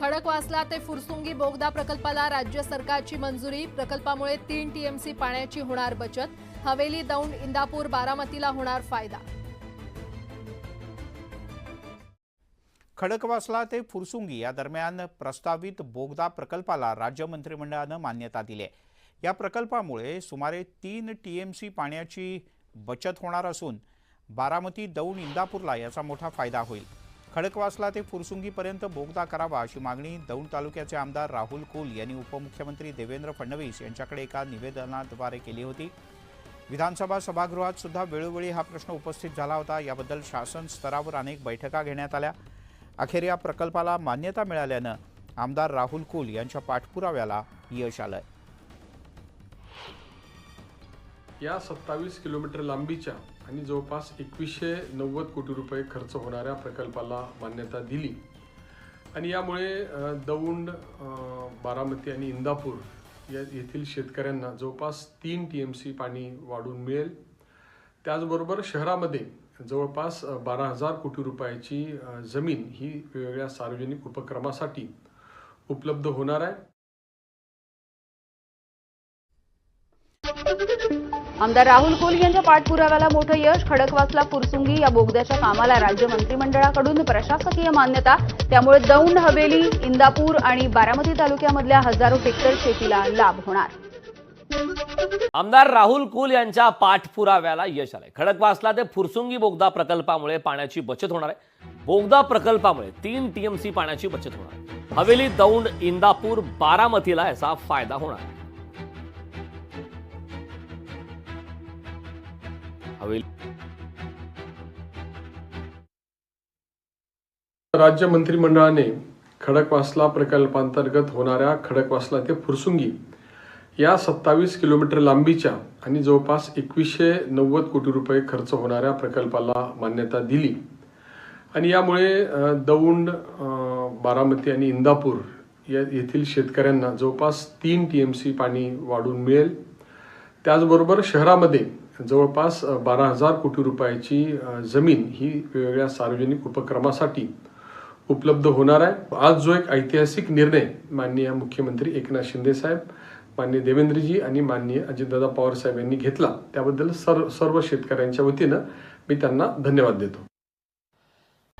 खडकवासला ते फुरसुंगी बोगदा प्रकल्पाला राज्य सरकारची मंजुरी. प्रकल्पामुळे तीन टीएमसी पाण्याची होणार बचत. हवेली दौंड इंदापूर बारामतीला होणार फायदा. खडकवासला ते फुरसुंगी या दरम्यान प्रस्तावित बोगदा प्रकल्पाला राज्य मंत्रिमंडळानं मान्यता दिली आहे. या प्रकल्पामुळे सुमारे तीन टीएमसी पाण्याची बचत होणार असून बारामती दौंड इंदापूरला याचा मोठा फायदा होईल. खडकवासला ते फुरसुंगीपर्यंत बोगदा करावा अशी मागणी दौंड तालुक्याचे आमदार राहुल कुल यांनी उपमुख्यमंत्री देवेंद्र फडणवीस यांच्याकडे एका निवेदनाद्वारे केली होती. विधानसभा सभागृहात सुद्धा वेळोवेळी हा प्रश्न उपस्थित झाला होता. याबद्दल शासन स्तरावर अनेक बैठका घेण्यात आल्या. अखेर या प्रकल्पाला मान्यता मिळाल्यानं आमदार राहुल कुल यांच्या पाठपुराव्याला यश आलंय. या सत्तावीस किलोमीटर लांबीच्या आणि जवळपास एकवीसशे नव्वद कोटी रुपये खर्च होणाऱ्या प्रकल्पाला मान्यता दिली. आणि यामुळे दौंड बारामती आणि इंदापूर या येथील शेतकऱ्यांना जवळपास तीन टी एम सी पाणी वाढून मिळेल. त्याचबरोबर शहरामध्ये जवळपास बारा हजार कोटी रुपयाची जमीन ही वेगवेगळ्या सार्वजनिक उपक्रमासाठी उपलब्ध होणार आहे. आमदार राहुल कोल यांच्या पाठपुराव्याला मोठं यश खडकवासला फुरसुंगी. या बोगद्याच्या कामाला राज्य मंत्रिमंडळाकडून प्रशासकीय मान्यता. त्यामुळे दौंड हवेली इंदापूर आणि बारामती तालुक्यामधल्या हजारो हेक्टर शेतीला लाभ होणार. आमदार राहुल कुल यांच्या पाठपुराव्याला यश आलंय. खडकवासला ते फुरसुंगी बोगदा प्रकल्पामुळे पाण्याची बचत होणार आहे. बोगदा प्रकल्पामुळे तीन टीएमसी पाण्याची बचत होणार आहे. हवेली दौंड इंदापूर बारामतीला याचा फायदा होणार आहे. हवेली. राज्य मंत्रिमंडळाने खडकवासला प्रकल्पांतर्गत होणाऱ्या खडकवासला ते फुरसुंगी या सत्तावीस किलोमीटर लांबीच्या आणि जवळपास एकवीसशे नव्वद कोटी रुपये खर्च होणाऱ्या प्रकल्पाला मान्यता दिली. आणि यामुळे दौंड बारामती आणि इंदापूर या येथील शेतकऱ्यांना जवळपास तीन टी एम सी पाणी वाढून मिळेल. त्याचबरोबर शहरामध्ये जवळपास बारा हजार कोटी रुपयाची जमीन ही वेगवेगळ्या सार्वजनिक उपक्रमासाठी उपलब्ध होणार आहे. आज जो एक ऐतिहासिक निर्णय माननीय मुख्यमंत्री एकनाथ शिंदे साहेब माननीय देवेंद्रजी आणि माननीय अजितदादा पवार साहेब यांनी घेतला त्याबद्दल सर्व सर्व शेतकऱ्यांच्या वतीनं मी त्यांना धन्यवाद देतो.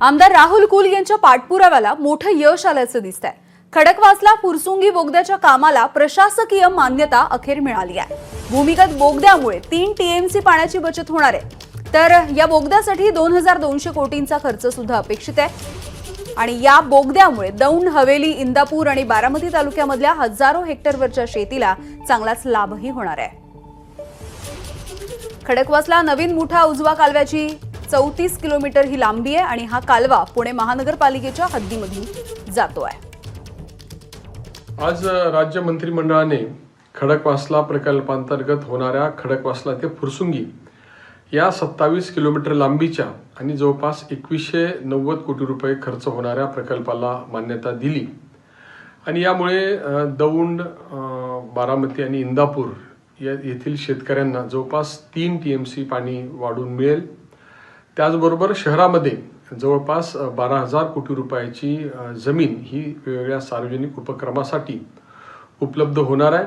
आमदार राहुल कुल यांच्या पाठपुराव्याला मोठं यश आल्याचं दिसतंय. खडकवासला फुरसुंगी बोगद्याच्या कामाला प्रशासकीय मान्यता अखेर मिळाली आहे. भूमिगत बोगद्यामुळे तीन टीएमसी पाण्याची बचत होणार आहे. तर या बोगद्यासाठी दोन हजार दोनशे कोटींचा खर्च सुद्धा अपेक्षित आहे. आणि या बोगद्यामुळे दौंड हवेली इंदापूर आणि बारामती तालुक्यामधल्या हजारो हेक्टरवरच्या शेतीला चांगलाच लाभही होणार आहे. खडकवासला नवीन मुठा उजवा कालव्याची. चौतीस किलोमीटर ही लांबी आहे आणि हा कालवा पुणे महानगरपालिकेच्या हद्दीमधून जातो आहे आज राज्य मंत्रिमंडळाने खडकवासला प्रकल्पांतर्गत होणाऱ्या खडकवासला ते फुरसुंगी या सत्तावीस किलोमीटर लांबीच्या आणि जवळपास एकवीसशे नव्वद कोटी रुपये खर्च होणाऱ्या प्रकल्पाला मान्यता दिली. आणि यामुळे दौंड बारामती आणि इंदापूर या येथील शेतकऱ्यांना जवळपास तीन टी एम सी पाणी वाढून मिळेल. त्याचबरोबर शहरामध्ये जवळपास बारा हजार कोटी रुपयाची जमीन ही वेगवेगळ्या सार्वजनिक उपक्रमासाठी उपलब्ध होणार आहे.